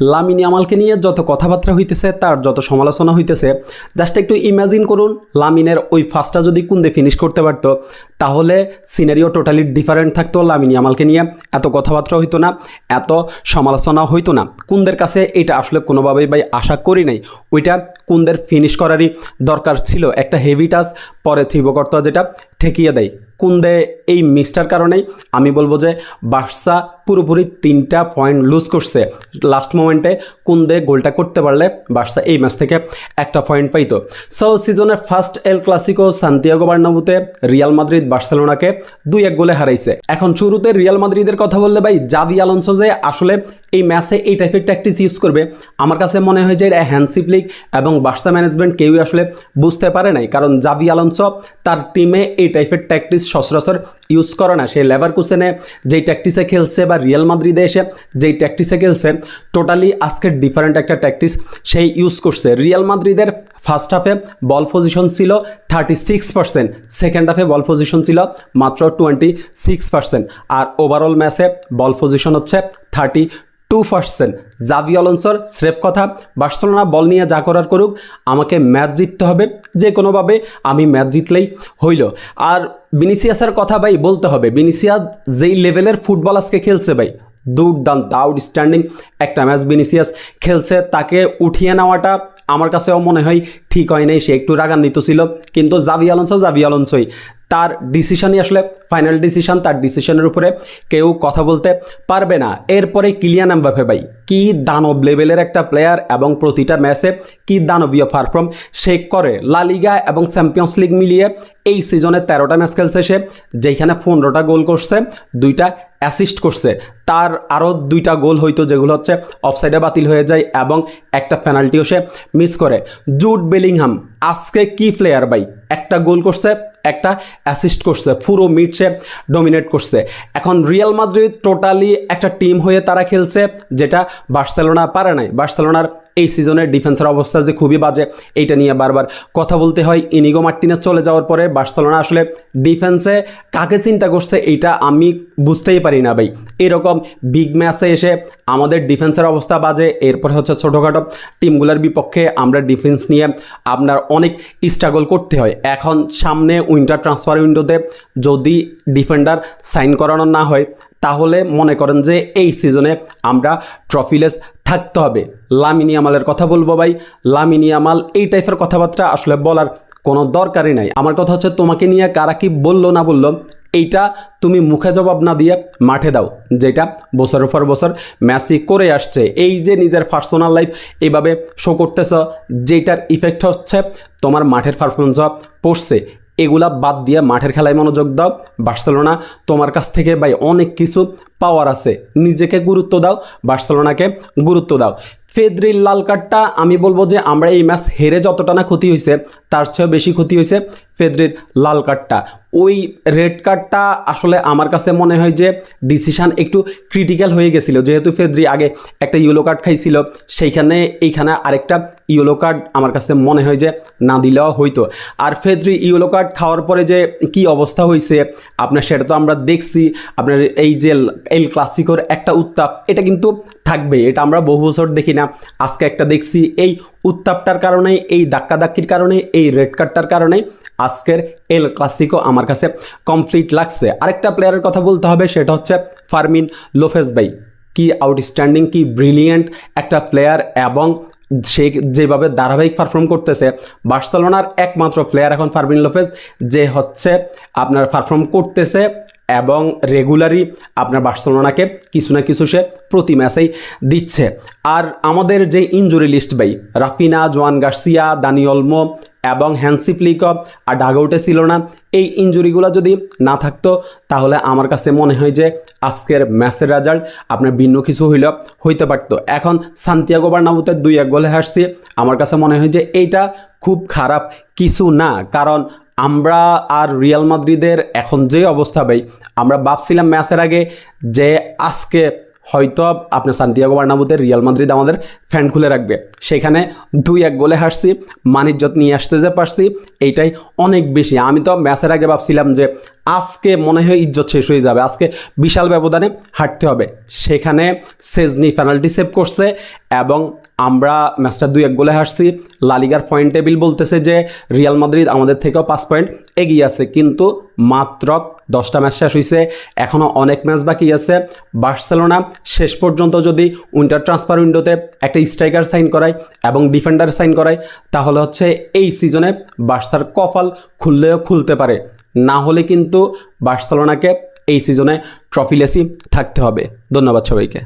Lamine আমালকে নিয়ে যত কথাবার্তা হইতেছে, তার যত সমালোচনা হইতেছে জাস্ট একটু ইমাজিন করুন, লামিনের ওই ফার্স্টটা যদি কুন্দে ফিনিশ করতে পারতো তাহলে সিনারিও টোটালি ডিফারেন্ট থাকতো, লামিনী আমালকে নিয়ে। এত কথাবার্তা হইতো না, এত সমালোচনা হইতো না। কুন্দের কাছে এটা আসলে কোনোভাবেই ভাই আশা করি নাই। ওইটা কুন্দের ফিনিশ করারই দরকার ছিল। একটা হেভি টাচ পরে থ্রিবকর্তা যেটা ঠেকিয়ে দেয়। কুন্দে এই মিসটার কারণেই আমি বলব যে বার্সা পুরোপুরি তিনটা পয়েন্ট লুজ করছে। লাস্ট মোমেন্টে কুন্দে গোলটা করতে পারলে বার্সা এই ম্যাচ থেকে একটা পয়েন্ট পাইতো। সো সিজনের ফার্স্ট এল ক্লাসিকো সান্তিয়াগো বার্নাবুতে রিয়াল মাদ্রিদ বার্সেলোনাকে দুই এক গোলে হারাইছে। এখন শুরুতে রিয়াল মাদ্রিদের কথা বললে ভাই, জাভি আলোনসো যে আসলে এই ম্যাচে এই টাইপের ট্যাকটিস ইউজ করবে। আমার কাছে মনে হয় যে এটা হ্যান্ডসিপ লিগ এবং বার্সা ম্যানেজমেন্ট কেউই আসলে বুঝতে পারে নাই, কারণ জাভি আলোনসো তার টিমে এই টাইপের ট্যাকটিস সচরাচর ইউজ করে না। সে লেবার কুসেনে যেই ট্যাকটিসে খেলছে বা রিয়াল মাদ্রিদে এসে যেই ট্যাকটিসে খেলছে টোটালি আজকের ডিফারেন্ট একটা ট্যাকটিস সেই ইউজ করছে। রিয়াল মাদ্রিদের ফার্স্ট হাফে বল পজিশন ছিল থার্টি সিক্স পার্সেন্ট সেকেন্ড হাফে বল পজিশন ছিল মাত্র টোয়েন্টি সিক্স পার্সেন্ট আর ওভারঅল ম্যাচে বল পজিশন হচ্ছে থার্টি টু পার্সেন্ট। জাভি অলন্সর স্রেফ কথা, বার্সেলোনা বল নিয়ে যা করার করুক, আমাকে ম্যাচ জিততে হবে, যে কোনোভাবে আমি ম্যাচ জিতলেই হইল। আর বিনিসিয়াসের কথা ভাই বলতে হবে, বিনিসিয়াস যেই লেভেলের ফুটবল আজকে খেলছে ভাই, দুর্দান্ত আউটস্ট্যান্ডিং একটা ম্যাচ বিনিসিয়াস খেলছে, তাকে উঠিয়ে নেওয়াটা আমার কাছেও মনে হয় ঠিক হয় নাই, সে একটু রাগান্বিত ছিল। কিন্তু জাভি আলন্সো, জাভি আলন্সোই তার ডিসিশনই আসলে ফাইনাল ডিসিশন তার ডিসিশনের উপরে কেউ কথা বলতে পারবে না। এরপরে কিলিয়ান এমবাফে ভাই, কি দানব লেভেলের একটা প্লেয়ার এবং প্রতিটা ম্যাচে কি দানবীয় পারফর্ম সে করে। লা লিগা এবং চ্যাম্পিয়ন্স লিগ মিলিয়ে এই সিজনে তেরোটা ম্যাচ খেলছে সে যেখানে পনেরোটা গোল করছে, দুইটা অ্যাসিস্ট করছে। তার আরও দুইটা গোল হইতো, যেগুলো হচ্ছে অফসাইডে বাতিল হয়ে যায় এবং একটা পেনাল্টিও সে মিস করে। Jude Bellingham. আজকে কি প্লেয়ার ভাই? একটা গোল করছে, একটা অ্যাসিস্ট করছে, পুরো মিড সে ডমিনেট করছে। এখন রিয়াল মাদ্রিদ টোটালি একটা টিম হয়ে তারা খেলছে, যেটা বার্সেলোনা পারে নাই। বার্সেলোনার এই সিজনের ডিফেন্সের অবস্থা যে খুবই বাজে, এইটা নিয়ে বারবার কথা বলতে হয়। ইনিগো মার্টিনেস চলে যাওয়ার পরে বার্সেলোনা আসলে ডিফেন্সে কাকে চিন্তা করছে, এইটা আমি বুঝতেই পারি না ভাই। এরকম বিগ ম্যাচে এসে আমাদের ডিফেন্সের অবস্থা বাজে, এরপর হচ্ছে ছোটোখাটো টিমগুলোর বিপক্ষে আমরা ডিফেন্স নিয়ে আপনার অনেক স্ট্রাগল করতে হয়। এখন সামনে উইন্টার ট্রান্সফার উইন্ডোতে যদি ডিফেন্ডার সাইন করানো না হয়, তাহলে মনে করেন যে এই সিজনে আমরা ট্রফিলেস থাকতে হবে। লামিনিয়ামালের কথা বলব ভাই। লামিনিয়ামাল এই টাইপের কথাবার্তা আসলে বলার কোনো দরকারই নাই। আমার কথা হচ্ছে, তোমাকে নিয়ে কারা কি বলল না বলল এইটা তুমি মুখে জবাব না দিয়ে মাঠে দাও, যেটা বছরের পর বছর ম্যাচই করে আসছে। এই যে নিজের পার্সোনাল লাইফ এইভাবে শো করতেছ, যেটার ইফেক্ট হচ্ছে তোমার মাঠের পারফরমেন্স পড়ছে, এগুলা বাদ দিয়ে মাঠের খেলায় মনোযোগ দাও। বার্সেলোনা তোমার কাছ থেকে ভাই অনেক কিছু পাওয়ার আছে। নিজেকে গুরুত্ব দাও, বার্সেলোনাকে গুরুত্ব দাও। ফেদ্রির লাল কার্ডটা আমি বলব যে আমরা এই ম্যাচ হেরে যতটা না ক্ষতি হয়েছে তার চেয়েও বেশি ক্ষতি হয়েছে ফেদ্রির লাল কার্ডটা ওই রেড কার্ডটা আসলে আমার কাছে মনে হয় যে ডিসিশান একটু ক্রিটিক্যাল হয়ে গেছিল। যেহেতু ফেদ্রি আগে একটা ইয়েলো কার্ড খাইছিল, সেইখানে এইখানে আরেকটা ইয়েলো কার্ড আমার কাছে মনে হয় যে না দিলেও হইতো। আর ফেদ্রি ইয়েলো কার্ড খাওয়ার পরে যে কি অবস্থা হয়েছে আপনার সেটা তো আমরা দেখছি। আপনার এই যে এল ক্লাসিকোর একটা উত্তাপ, এটা কিন্তু থাকবে। এটা আমরা বহু বছর দেখি না। আজকে একটা দেখছি, এই উত্তাপটার কারণে এই ধাক্কাধাক্কির কারণে এই রেড কার্ডটার কারণে আজকের এল ক্লাসিকো আমার কাছে কমপ্লিট লাগছে। আরেকটা প্লেয়ারের কথা বলতে হবে, সেটা হচ্ছে ফারমিন লোফেস বাই কি আউটস্ট্যান্ডিং কি ব্রিলিয়েন্ট একটা প্লেয়ার এবং সে যেভাবে ধারাবাহিক পারফর্ম করতেছে, বার্সেলোনার একমাত্র প্লেয়ার এখন ফারমিন লোফেজ যে হচ্ছে আপনার পারফর্ম করতেছে এবং রেগুলারই আপনার বার্সেলোনাকে কিছু না কিছু সে প্রতি ম্যাচেই দিচ্ছে। আর আমাদের যে injury list by Raphinha, Joan Garcia Dani Olmo এবং হ্যান্সি ফ্লিকপ আর ডাগআউটে ছিল না। এই ইঞ্জুরিগুলো যদি না থাকতো, তাহলে আমার কাছে মনে হয় যে আজকের ম্যাচের রেজাল্ট আপনার ভিন্ন কিছু হইল, হইতে পারতো। এখন সান্তিয়াগো বার্নাবুতে দুই এক গোলে হাসছি আমার কাছে মনে হয় যে এইটা খুব খারাপ কিছু না, কারণ আমরা আর রিয়াল মাদ্রিদের এখন যে অবস্থা ভাই, আমরা ভাবছিলাম ম্যাচের আগে যে আজকে হয়তো আপনার সান্তিয়াগো বার্নাবুতে রিয়াল মাদ্রিদ আমাদের ফ্যান খুলে রাখবে। সেখানে দুই এক গোলে হারছি মানিজ্জত নিয়ে আসতে যে পারছি, এইটাই অনেক বেশি। আমি তো ম্যাচের আগে ভাবছিলাম যে আজকে মনে হয় ইজ্জত শেষ হয়ে যাবে, আজকে বিশাল ব্যবধানে হাঁটতে হবে। সেখানে সেজনি পেনাল্টি সেভ করছে এবং আমরা ম্যাচটা দুই এক গোলে হাসছি লালিগার পয়েন্ট টেবিল বলতেছে যে রিয়াল মাদ্রিদ আমাদের থেকেও পাঁচ পয়েন্ট এগিয়ে আছে, কিন্তু মাত্র দশটা ম্যাচ শেষ হয়েছে এখনও অনেক ম্যাচ বাকি আছে। বার্সেলোনা শেষ পর্যন্ত যদি উইন্টার ট্রান্সফার উইন্ডোতে একটা স্ট্রাইকার সাইন করায় এবং ডিফেন্ডার সাইন করায়, তাহলে হচ্ছে এই সিজনে বার্সার কফাল খুললেও খুলতে পারে। না হলে কিন্তু বার্সেলোনাকে এই সিজনে ট্রফি লেসি থাকতে হবে। ধন্যবাদ সবাইকে।